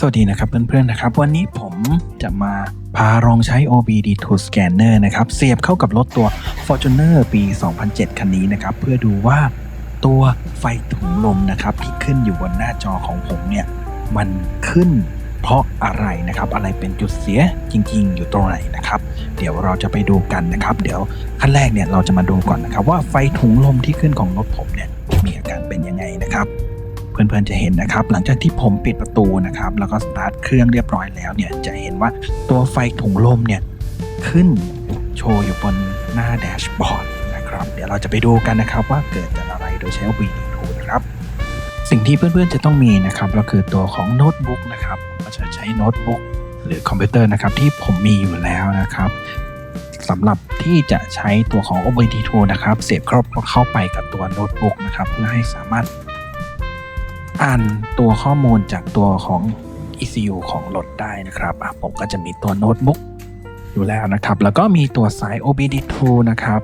สวัสดีนะครับเพื่อนๆนะครับ วันนี้ผมจะมาพาลองใช้ OBD2 Scanner นะครับ เสียบเข้ากับรถตัว Fortuner ปี 2007 คันนี้นะครับ เพื่อดูว่าตัวไฟถุงลมนะครับ ที่ขึ้นอยู่บนหน้าจอของผมเนี่ย มันขึ้นเพราะอะไรนะครับ อะไรเป็นจุดเสียจริง ๆ อยู่ตรงไหนนะครับ เดี๋ยวเราจะไปดูกันนะครับ เดี๋ยวขั้นแรกเนี่ยเราจะมาดูก่อนนะครับ ว่าไฟถุงลมที่ขึ้นของรถผมเนี่ยมีอาการเป็นยังไงนะครับ เพื่อนๆจะเห็นนะครับ หลังจากที่ผมปิดประตูนะครับ แล้วก็สตาร์ทเครื่องเรียบร้อยแล้วเนี่ย จะเห็นว่าตัวไฟถุงลมเนี่ยขึ้นโชว์อยู่บนหน้าแดชบอร์ดนะครับ เดี๋ยวเราจะไปดูกันนะครับว่าเกิดจากอะไรโดยใช้ OBD2 นะครับ สิ่งที่เพื่อนๆจะต้องมีนะครับก็คือตัวของโน้ตบุ๊กนะครับก็จะใช้โน้ตบุ๊กหรือคอมพิวเตอร์นะครับที่ผมมีอยู่แล้วนะครับสำหรับที่จะใช้ตัวของ OBD2 นะครับ เสียบเข้าเข้าไปกับตัวโน้ตบุ๊กนะครับ เพื่อให้สามารถ อ่านตัวข้อมูลจากตัวของ ECU ของรถได้นะครับผมก็จะมีตัวโน้ตบุ๊กอยู่แล้วนะครับ แล้วก็มีตัวสาย OBD2 นะครับ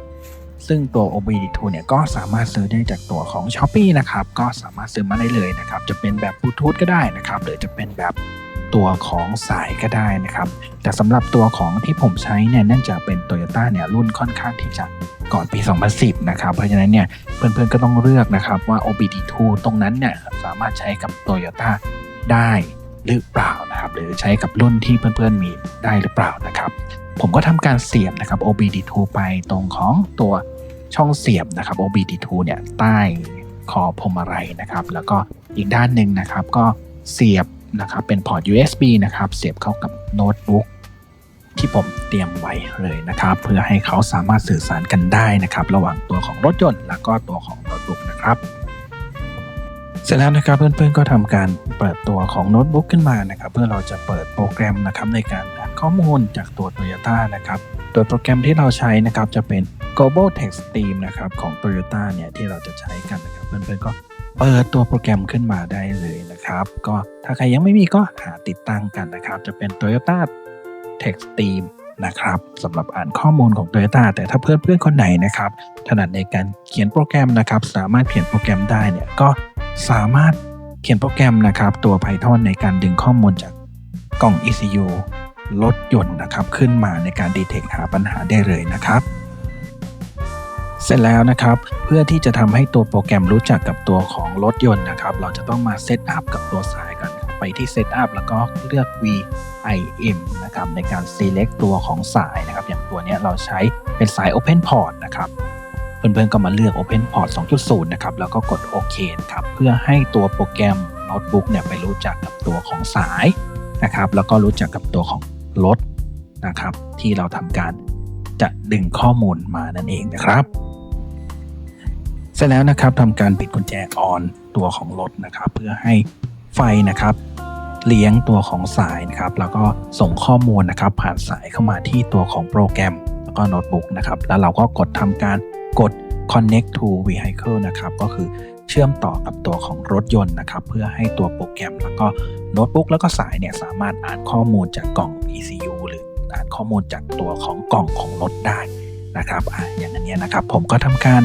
ซึ่งตัว OBD2 เนี่ยก็สามารถซื้อได้จากตัวของ s h อ p e e นะครับ ก็สามารถซื้อมาได้เลยนะครับ จะเป็นแบบบลูทูธก็ได้นะครับ หรือจะเป็นแบบ ตัวของสายก็ได้นะครับ แต่สำหรับตัวของที่ผมใช้เนี่ยเนื่องจากเป็น Toyota เนี่ยรุ่นค่อนข้างที่จะก่อนปี 2010 นะครับ เพราะฉะนั้นเนี่ยเพื่อนๆก็ต้องเลือกนะครับว่า OBD2 ตรงนั้นเนี่ยสามารถใช้กับ Toyota ได้หรือเปล่านะครับ หรือใช้กับรุ่นที่เพื่อนๆมีได้หรือเปล่านะครับ ผมก็ทำการเสียบนะครับ OBD2 ไปตรงของตัวช่องเสียบนะครับ OBD2 เนี่ยใต้คอพวงมาลัยนะครับ แล้วก็อีกด้านหนึ่งนะครับก็เสียบ นะครับเป็นพอร์ต USB นะครับเสียบเข้ากับโน้ตบุ๊กที่ผมเตรียมไว้เลยนะครับ เพื่อให้เขาสามารถสื่อสารกันได้นะครับ ระหว่างตัวของรถยนต์ แล้วก็ตัวของโน้ตบุ๊กนะครับเสร็จแล้วนะครับเพื่อนๆก็ทำการเปิดตัวของโน้ตบุ๊กขึ้นมานะครับ เพื่อเราจะเปิดโปรแกรมนะครับในการอ่านข้อมูลจากตัว Toyota นะครับโดยโปรแกรมที่เราใช้นะครับจะเป็น Global Text Stream นะครับของ Toyota เนี่ยที่เราจะใช้กันนะครับเพื่อนๆก็ เปิดตัวโปรแกรมขึ้นมาได้เลยนะครับ ก็ถ้าใครยังไม่มีก็หาติดตั้งกันนะครับ จะเป็น Toyota Text Stream นะครับสำหรับอ่านข้อมูลของ Toyota แต่ถ้าเพื่อนๆคนไหนนะครับ ถนัดในการเขียนโปรแกรมนะครับ สามารถเขียนโปรแกรมได้เนี่ยก็สามารถเขียนโปรแกรมนะครับ ตัว Python ในการดึงข้อมูลจากกล่อง ECU รถยนต์นะครับ ขึ้นมาในการดีเทคหาปัญหาได้เลยนะครับ เสร็จแล้วนะครับ เพื่อที่จะทำให้ตัวโปรแกรมรู้จักกับตัวของรถยนต์นะครับ เราจะต้องมาเซตอัพกับตัวสายก่อนไปที่เซตอัพแล้วก็เลือก VIM นะครับในการ select ตัวของสายนะครับ อย่างตัวนี้เราใช้เป็นสาย Open Port นะครับเพื่อนๆก็มาเลือก Open Port 2.0 นะครับแล้วก็กดโอเคครับเพื่อให้ตัวโปรแกรมโน้ตบุ๊กเนี่ยไปรู้จักกับตัวของสายนะครับ แล้วก็รู้จักกับตัวของรถนะครับ ที่เราทำการจะดึงข้อมูลมานั่นเองนะครับ ร็จแล้วนะครับทำการปิดกุญแจออนตัวของรถนะครับ เพื่อให้ไฟนะครับเลี้ยงตัวของสายนะครับ แล้วก็ส่งข้อมูลนะครับ ผ่านสายเข้ามาที่ตัวของโปรแกรม แล้วก็โน้ตบุ๊กนะครับ แล้วเราก็กดทำการกด connect to vehicle นะครับ ก็คือเชื่อมต่อกับตัวของรถยนต์นะครับ เพื่อให้ตัวโปรแกรม แล้วก็โน้ตบุ๊กแล้วก็สายเนี่ยสามารถอ่านข้อมูลจากกล่อง ECU หรืออ่านข้อมูลจากตัวของกล่องของรถได้นะครับอะอย่างนี้นะครับ ผมก็ทำการ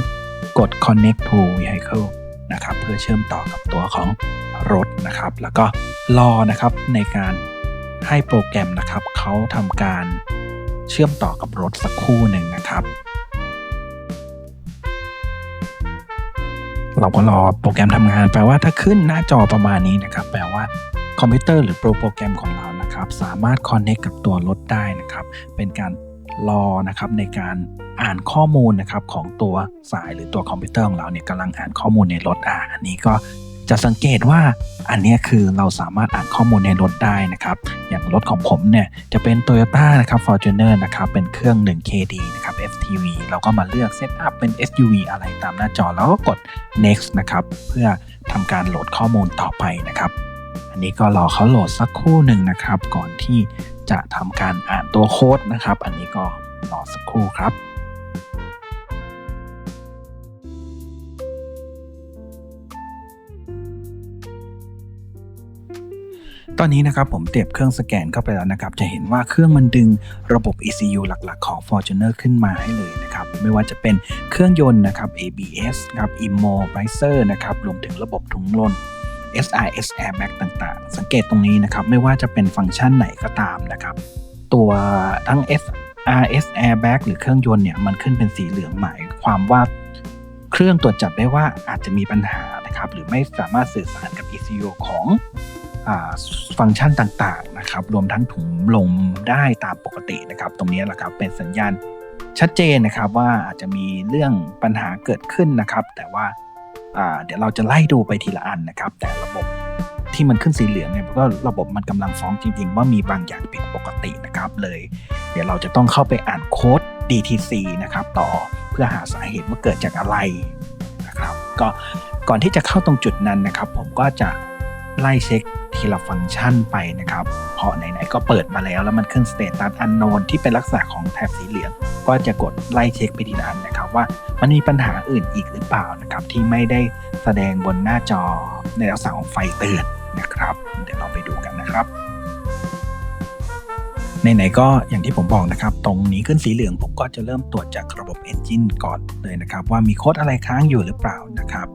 กด connect to vehicle นะครับเพื่อเชื่อมต่อกับตัวของรถนะครับ แล้วก็รอนะครับในการให้โปรแกรมนะครับเขาทำการเชื่อมต่อกับรถสักครู่หนึ่งนะครับ เราก็รอโปรแกรมทำงานแปลว่าถ้าขึ้นหน้าจอประมาณนี้นะครับ แปลว่าคอมพิวเตอร์หรือโปรแกรมของเรานะครับ สามารถคอนเน c t กับตัวรถได้นะครับ เป็นการ รอนะครับในการอ่านข้อมูลนะครับของตัวสายหรือตัวคอมพิวเตอร์ของเราเนี่ยกำลังอ่านข้อมูลในรถอ่าอันนี้ก็จะสังเกตว่าอันนี้คือเราสามารถอ่านข้อมูลในรถได้นะครับ อย่างรถของผมเนี่ยจะเป็น Toyota นะครับ Fortuner นะครับ เป็นเครื่อง 1KD นะครับ FTV เราก็มาเลือกเซตอัพเป็น SUV อะไรตามหน้าจอแล้วก็กด next นะครับ เพื่อทำการโหลดข้อมูลต่อไปนะครับ อันนี้ก็รอเขาโหลดสักครู่หนึ่งนะครับ ก่อนที่ จะทำการอ่านตัวโค้ดนะครับ อันนี้ก็รอสักครู่ครับตอนนี้นะครับผมเตียบเครื่องสแกนเข้าไปแล้วนะครับ จะเห็นว่าเครื่องมันดึงระบบ ECU หลักๆ ของ Fortuner ขึ้นมาให้เลยนะครับ ไม่ว่าจะเป็นเครื่องยนต์นะครับ ABS ครับ Immobilizer นะครับ รวมถึงระบบถุงลม SRS airbag ต่างๆ สังเกตตรงนี้นะครับ ไม่ว่าจะเป็นฟังก์ชันไหนก็ตามนะครับ ตัวทั้ง SRS airbag หรือเครื่องยนต์เนี่ยมันขึ้นเป็นสีเหลืองหมายความว่าเครื่องตรวจจับได้ว่าอาจจะมีปัญหานะครับ หรือไม่สามารถสื่อสารกับ ECU ของอฟังก์ชันต่างๆนะครับ รวมทั้งถุงลมได้ตามปกตินะครับ ตรงนี้แหละครับเป็นสัญญาณชัดเจนนะครับว่าอาจจะมีเรื่องปัญหาเกิดขึ้นนะครับ แต่ว่า เดี๋ยวเราจะไล่ดูไปทีละอันนะครับ แต่ระบบที่มันขึ้นสีเหลืองเนี่ยก็ระบบมันกำลังฟ้องจริง ๆ ว่ามีบางอย่างผิดปกตินะครับเลย เดี๋ยวเราจะต้องเข้าไปอ่านโค้ด DTC นะครับ ต่อเพื่อหาสาเหตุว่าเกิดจากอะไรนะครับ ก็ก่อนที่จะเข้าตรงจุดนั้นนะครับ ผมก็จะไล่เช็คทีละฟังก์ชันไปนะครับ เพราะไหนๆก็เปิดมาแล้วแล้วมันขึ้นสเตตัสอันโนนที่เป็นลักษณะของแถบสีเหลือง ก็จะกดไล่เช็คไปทีละอันนะครับ ว่ามันมีปัญหาอื่นอีกหรือเปล่านะครับที่ไม่ได้แสดงบนหน้าจอในลักษณะของไฟเตือนนะครับ เดี๋ยวเราไปดูกันนะครับไหนๆก็อย่างที่ผมบอกนะครับ ตรงนี้ขึ้นสีเหลืองผมก็จะเริ่มตรวจจากระบบ Engine ก่อนเลยนะครับ ว่ามีโค้ดอะไรค้างอยู่หรือเปล่านะครับ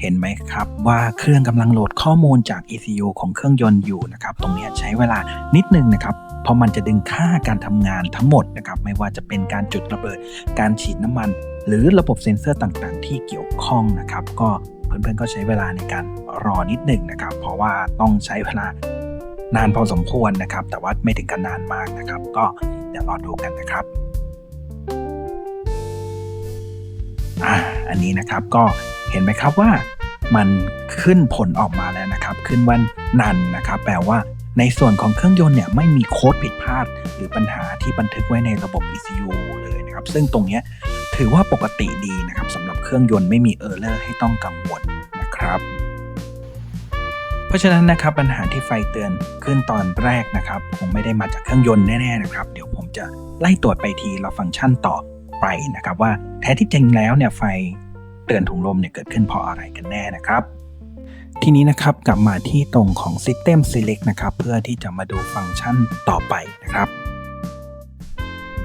เห็นไหมครับว่าเครื่องกำลังโหลดข้อมูลจาก ECU ของเครื่องยนต์อยู่นะครับ ตรงนี้ใช้เวลานิดนึงนะครับ เพราะมันจะดึงค่าการทำงานทั้งหมดนะครับไม่ว่าจะเป็นการจุดระเบิด การฉีดน้ำมัน หรือระบบเซ็นเซอร์ต่างๆ ที่เกี่ยวข้องนะครับก็เพื่อนๆก็ใช้เวลาในการรอนิดหนึ่งนะครับ เพราะว่าต้องใช้เวลานานพอสมควรนะครับ แต่ว่าไม่ถึงกับนานมากนะครับ ก็เดี๋ยวรอดูกันนะครับอ่าอันนี้นะครับก็เห็นไหมครับว่ามันขึ้นผลออกมาแล้วนะครับ ขึ้นว่านันนะครับ แปลว่า ในส่วนของเครื่องยนต์เนี่ยไม่มีโค้ดผิดพลาด หรือปัญหาที่บันทึกไว้ในระบบ ECU เลยนะครับ ซึ่งตรงนี้ถือว่าปกติดีนะครับสำหรับเครื่องยนต์ไม่มีเออร์เลอร์ให้ต้องกังวลนะครับ เพราะฉะนั้นนะครับปัญหาที่ไฟเตือนขึ้นตอนแรกนะครับคงไม่ได้มาจากเครื่องยนต์แน่ๆนะครับ เดี๋ยวผมจะไล่ตรวจไปทีละฟังก์ชันต่อไปนะครับ ว่าแท้ที่จริงแล้วเนี่ยไฟเตือนถุงลมเนี่ยเกิดขึ้นเพราะอะไรกันแน่นะครับ ทีนี้นะครับกลับมาที่ตรงของ System Select นะครับ เพื่อที่จะมาดูฟังก์ชันต่อไปนะครับ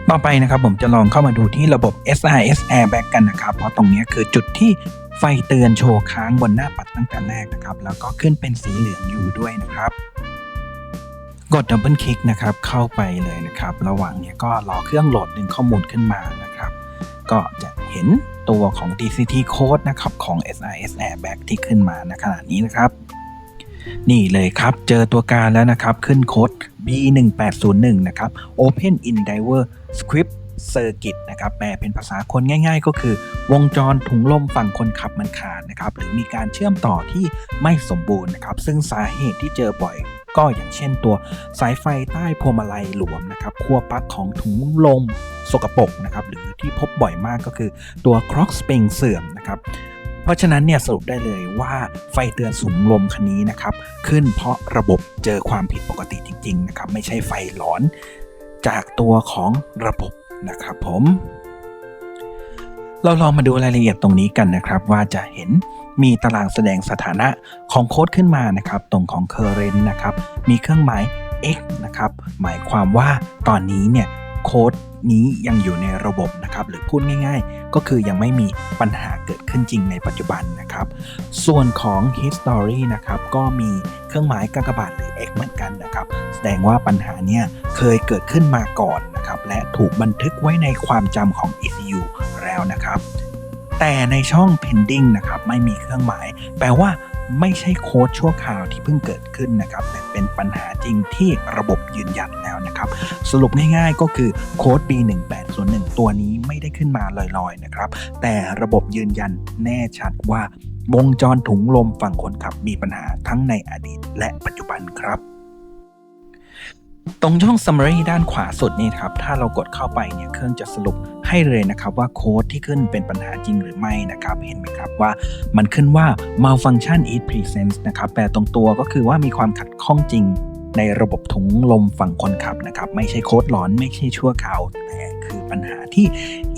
ต่อไปนะครับผมจะลองเข้ามาดูที่ระบบ SRS Airbag กันนะครับ เพราะตรงนี้คือจุดที่ไฟเตือนโชว์ค้างบนหน้าปัดตั้งแต่แรกนะครับ แล้วก็ขึ้นเป็นสีเหลืองอยู่ด้วยนะครับกดดับเบิลคลิกนะครับเข้าไปเลยนะครับ ระหว่างนี้ก็รอเครื่องโหลดดึงข้อมูลขึ้นมานะครับ ก็จะเห็น ตัวของ DCT code นะครับของ SRS Airbag ที่ขึ้นมาณขณะนี้นะครับนี่เลยครับ เจอตัวการแล้วนะครับ ขึ้นโค้ด B1801 นะครับ Open in Diver Script Circuit นะครับแปลเป็นภาษาคนง่าย ๆ ก็คือ วงจรถุงลมฝั่งคนขับมันขาดนะครับ หรือมีการเชื่อมต่อที่ไม่สมบูรณ์นะครับ ซึ่งสาเหตุที่เจอบ่อย ก็อย่างเช่นตัวสายไฟใต้พวงมาลัยหลวมนะครับขั้วปลั๊กของถุงลมสกปรกนะครับหรือที่พบบ่อยมากก็คือตัว Crock Spring เสื่อมนะครับเพราะฉะนั้นเนี่ยสรุปได้เลยว่าไฟเตือนสูงลมคันนี้นะครับขึ้นเพราะระบบเจอความผิดปกติจริงๆนะครับไม่ใช่ไฟหลอนจากตัวของระบบนะครับผม เราลองมาดูรายละเอียดตรงนี้กันนะครับว่าจะเห็น มีตารางแสดงสถานะของโค้ดขึ้นมานะครับตรงของ current นะครับมีเครื่องหมาย x นะครับหมายความว่าตอนนี้เนี่ยโค้ดนี้ยังอยู่ในระบบนะครับหรือพูดง่ายๆ ก็คือยังไม่มีปัญหาเกิดขึ้นจริงในปัจจุบันนะครับ ส่วนของ history นะครับก็มีเครื่องหมายกากบาทหรือ x เหมือนกันนะครับ แสดงว่าปัญหาเนี่ยเคยเกิดขึ้นมาก่อนนะครับและถูกบันทึกไว้ในความจำของ ECU แล้วนะครับ แต่ในช่อง pending นะครับไม่มีเครื่องหมาย แปลว่าไม่ใช่โค้ดชั่วคราวที่เพิ่งเกิดขึ้นนะครับ แต่เป็นปัญหาจริงที่ระบบยืนยันแล้วนะครับ สรุปง่ายๆก็คือโค้ด B1801 ตัวนี้ไม่ได้ขึ้นมาลอยๆนะครับ แต่ระบบยืนยันแน่ชัดว่าวงจรถุงลมฝั่งคนขับมีปัญหาทั้งในอดีตและปัจจุบันครับ ตรงช่อง summary ด้านขวาสุดนี่ครับ ถ้าเรากดเข้าไปเนี่ย เครื่องจะสรุปให้เลยนะครับว่าโค้ดที่ขึ้นเป็นปัญหาจริงหรือไม่นะครับ เห็นไหมครับว่ามันขึ้นว่า malfunction is present นะครับแปลตรงตัวก็คือว่ามีความขัดข้องจริงในระบบถุงลมฝั่งคนขับนะครับ ไม่ใช่โค้ดหลอนไม่ใช่ชั่วคราวแต่คือปัญหาที่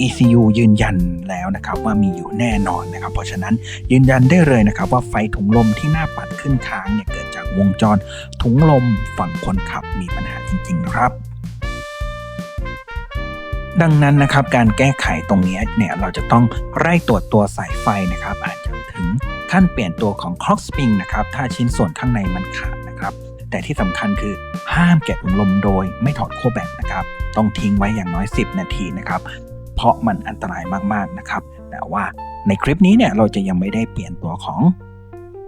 ECU ยืนยันแล้วนะครับ ว่ามีอยู่แน่นอนนะครับ เพราะฉะนั้นยืนยันได้เลยนะครับ ว่าไฟถุงลมที่หน้าปัดขึ้นค้างเนี่ยเกิด วงจร ถุงลมฝั่งคนขับมีปัญหาจริง ๆ นะครับดังนั้นนะครับการแก้ไขตรงนี้เนี่ยเราจะต้องไล่ตรวจตัวสายไฟนะครับ อาจจะถึงขั้นเปลี่ยนตัวของ clock spring นะครับถ้าชิ้นส่วนข้างในมันขาดนะครับ แต่ที่สำคัญคือห้ามแกะถุงลมโดยไม่ถอดขั้วแบตนะครับ ต้องทิ้งไว้อย่างน้อย 10 นาทีนะครับ เพราะมันอันตรายมากๆนะครับ แต่ว่าในคลิปนี้เนี่ยเราจะยังไม่ได้เปลี่ยนตัวของ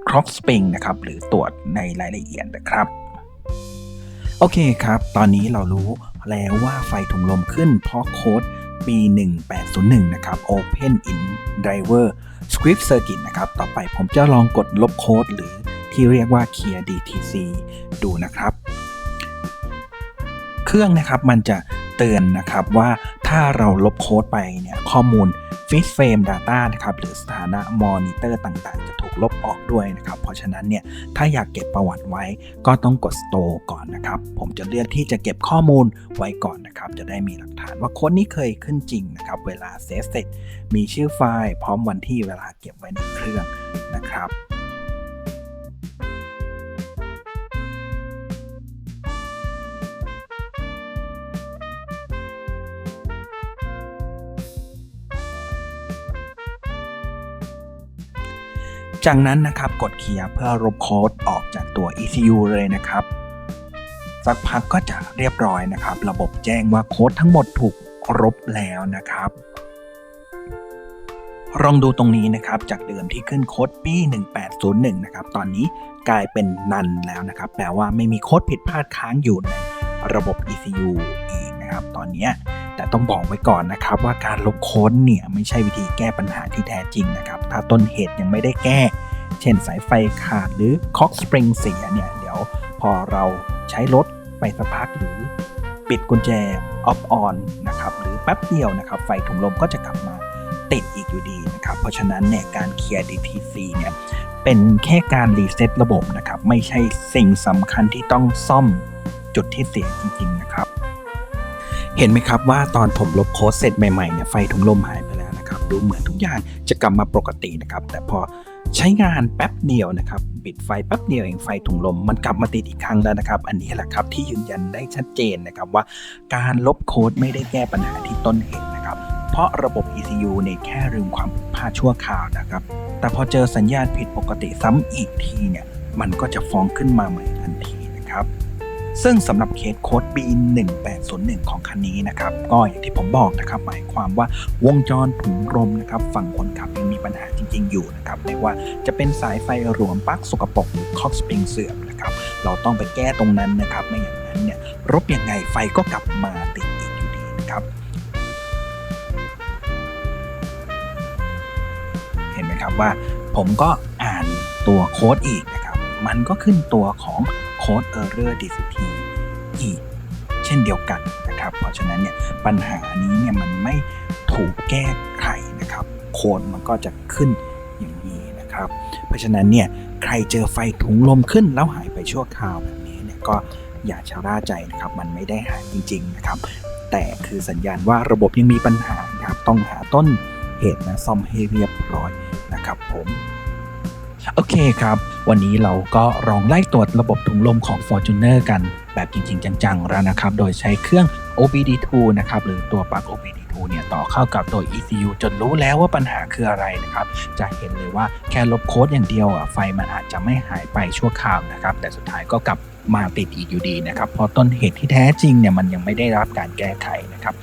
clock spring นะครับ หรือตรวจในรายละเอียดนะครับ โอเคครับ ตอนนี้เรารู้แล้วว่าไฟถุงลมขึ้นเพราะโค้ด B1801 นะครับ Open in Driver Script Circuit นะครับ ต่อไปผมจะลองกดลบโค้ดหรือที่เรียกว่า Clear DTC ดูนะครับ เครื่องนะครับมันจะเตือนนะครับว่า ถ้าเราลบโค้ดไปเนี่ยข้อมูล Feed Frame Data นะครับหรือสถานะมอนิเตอร์ต่างๆ จะถูกลบออกด้วยนะครับ เพราะฉะนั้นเนี่ยถ้าอยากเก็บประวัติไว้ก็ต้องกด Store ก่อนนะครับ ผมจะเลือกที่จะเก็บข้อมูลไว้ก่อนนะครับ จะได้มีหลักฐานว่าโค้ดนี้เคยขึ้นจริงนะครับ เวลาเซฟเสร็จมีชื่อไฟล์พร้อมวันที่เวลาเก็บไว้ในเครื่องนะครับ จากนั้นนะครับกดเคลียร์เพื่อลบโค้ดออกจากตัว ECU เลยนะครับ สักพักก็จะเรียบร้อยนะครับ ระบบแจ้งว่าโค้ดทั้งหมดถูกลบแล้วนะครับลองดูตรงนี้นะครับ จากเดิมที่ขึ้นโค้ดปี 1801 นะครับ ตอนนี้กลายเป็นนันแล้วนะครับ แปลว่าไม่มีโค้ดผิดพลาดค้างอยู่ในระบบ ECU อีกนะครับ ตอนนี้ แต่ต้องบอกไว้ก่อนนะครับว่าการลบโค้ดเนี่ยไม่ใช่วิธีแก้ปัญหาที่แท้จริงนะครับ ถ้าต้นเหตุยังไม่ได้แก้ เช่นสายไฟขาดหรือคอกสปริงเสียเนี่ยเดี๋ยวพอเราใช้รถไปสักพักหรือปิดกุญแจออฟออนนะครับหรือแป๊บเดียวนะครับ ไฟถุงลมก็จะกลับมาติดอีกอยู่ดีนะครับ เพราะฉะนั้นเนี่ยการเคลียร์ DTC เนี่ยเป็นแค่การรีเซ็ตระบบนะครับ ไม่ใช่สิ่งสำคัญที่ต้องซ่อมจุดที่เสียจริงๆนะครับ เห็นไหมครับว่าตอนผมลบโค้ดเสร็จใหม่ๆเนี่ยไฟถุงลมหายไปแล้วนะครับ ดูเหมือนทุกอย่างจะกลับมาปกตินะครับ แต่พอใช้งานแป๊บเดียวนะครับปิดไฟแป๊บเดียวเองไฟถุงลมมันกลับมาติดอีกครั้งแล้วนะครับ อันนี้แหละครับที่ยืนยันได้ชัดเจนนะครับว่าการลบโค้ดไม่ได้แก้ปัญหาที่ต้นเหตุนะครับ เพราะระบบ ECU เนี่ยแค่ลืมความผิดพลาดชั่วคราวนะครับ แต่พอเจอสัญญาณผิดปกติซ้ำอีกทีเนี่ยมันก็จะฟ้องขึ้นมาใหม่ทันทีนะครับ ซึ่งสำหรับเคสโค้ด B1801 ของคันนี้นะครับ ก็อย่างที่ผมบอกนะครับ หมายความว่าวงจรถุงลมนะครับ ฝั่งคนขับยังมีปัญหาจริง ๆ อยู่นะครับไม่ว่าจะเป็นสายไฟรวมปลั๊กสกปรกหรือคอกสปริงเสื่อมนะครับ เราต้องไปแก้ตรงนั้นนะครับ ไม่อย่างนั้นเนี่ยรบยังไงไฟก็กลับมาติดอีกอยู่ดีนะครับเห็นไหมครับว่าผมก็อ่านตัวโค้ดอีกนะครับ มันก็ขึ้นตัวของ โค้ด Error DCT อีกเช่นเดียวกันนะครับ เพราะฉะนั้นเนี่ยปัญหานี้เนี่ยมันไม่ถูกแก้ไขนะครับโค้ดมันก็จะขึ้นอย่างนี้นะครับ เพราะฉะนั้นเนี่ยใครเจอไฟถุงลมขึ้นแล้วหายไปชั่วคราวแบบนี้เนี่ยก็อย่าชะล่าใจนะครับ มันไม่ได้หายจริง ๆนะครับ แต่คือสัญญาณว่าระบบยังมีปัญหาครับต้องหาต้นเหตุนะซ่อมให้เรียบร้อยนะครับผม โอเคครับ วันนี้เราก็ลองไล่ตรวจระบบถุงลมของ Fortuner กันแบบจริง ๆ จัง ๆ แล้วนะครับ โดยใช้เครื่อง OBD2 นะครับ หรือตัวปลั๊ก OBD2 เนี่ยต่อเข้ากับตัว ECU จนรู้แล้วว่าปัญหาคืออะไรนะครับ จะเห็นเลยว่าแค่ลบโค้ดอย่างเดียวอะไฟมันอาจจะไม่หายไปชั่วคราวนะครับ แต่สุดท้ายก็กลับ มาติดอีกอยู่ดีนะครับ เพราะต้นเหตุที่แท้จริงเนี่ยมันยังไม่ได้รับการแก้ไขนะครับ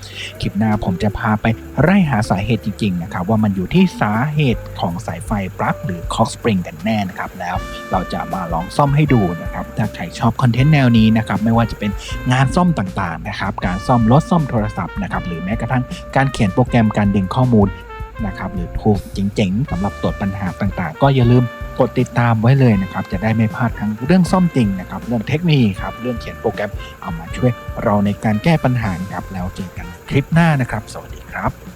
คลิปหน้าผมจะพาไปไล่หาสาเหตุจริงๆนะครับ ว่ามันอยู่ที่สาเหตุของสายไฟปลั๊กหรือคอกสปริงกันแน่นะครับ แล้วเราจะมาลองซ่อมให้ดูนะครับ ถ้าใครชอบคอนเทนต์แนวนี้นะครับ ไม่ว่าจะเป็นงานซ่อมต่างๆนะครับ การซ่อมรถซ่อมโทรศัพท์นะครับ หรือแม้กระทั่งการเขียนโปรแกรมการดึงข้อมูลนะครับ หรือทูเจ๋งๆสำหรับตรวจปัญหาต่างๆ ก็อย่าลืม กดติดตามไว้เลยนะครับ จะได้ไม่พลาดทั้งเรื่องซ่อมจริงนะครับ เรื่องเทคนิคครับ เรื่องเขียนโปรแกรมเอามาช่วยเราในการแก้ปัญหาครับ แล้วเจอกันคลิปหน้านะครับ สวัสดีครับ